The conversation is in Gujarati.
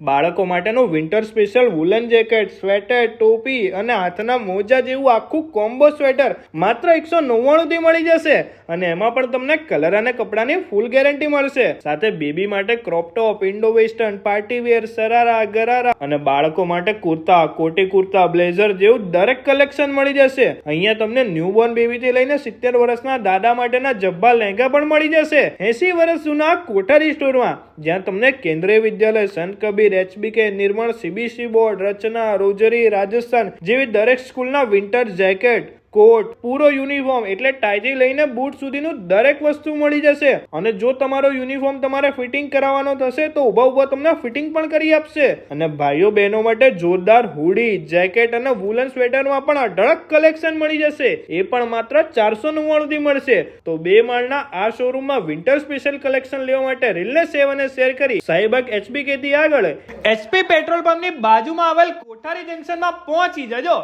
બાળકો માટેનું winter special woollen jacket sweater ટોપી અને હાથના મોજા જેવું આખું કોમ્બો સ્વેટર માત્ર એકસો નવ્વાણુંથી મળી જશે અને એમાં પણ તમને કલર અને કપડાની ફૂલ ગેરંટી મળશે. સાથે બેબી માટે crop top Indo western party wear sharara gharara અને બાળકો માટે કુર્તા, કોટી કુર્તા બ્લેઝર જેવું દરેક કલેક્શન મળી જશે. અહીંયા તમને ન્યૂબોર્ન બેબીથી લઈને સિત્તેર વર્ષના દાદા માટેના જબ્બા લહેંગા પણ મળી જશે. એસી વર્ષ જૂના કોઠારી સ્ટોરમાં જ્યાં તમને Kendriya Vidyalaya, Sant Kabir HBK Nirmal CBC board Rachana rosary Rajasthan જેવી દરેક સ્કૂલના વિન્ટર જેકેટ કોટ, પૂરો યુનિફોર્મ એટલે ટાઈથી લઈને બૂટ સુધીનું દરેક વસ્તુ મળી જશે. અને જો તમારો યુનિફોર્મ તમારે ફિટિંગ કરાવવાનો થશે, તો ઊભા ઊભા તમને ફિટિંગ પણ કરી આપશે. અને ભાઈઓ બહેનો માટે જોરદાર હુડી, જેકેટ અને વુલન સ્વેટરમાં પણ અઢળક કલેક્શન મળી જશે. એ પણ માત્ર ચારસો નવ્વાણુંથી મળશે. તો બે માળના આ શોરૂમમાં વિન્ટર સ્પેશિયલ કલેક્શન લેવા માટે રીલને સેવને શેર કરી સાહેબક એચપી કેથી આગળ. એચપી પેટ્રોલ પંપની બાજુમાં આવેલ કોઠારી જંકશનમાં પહોંચી જજો.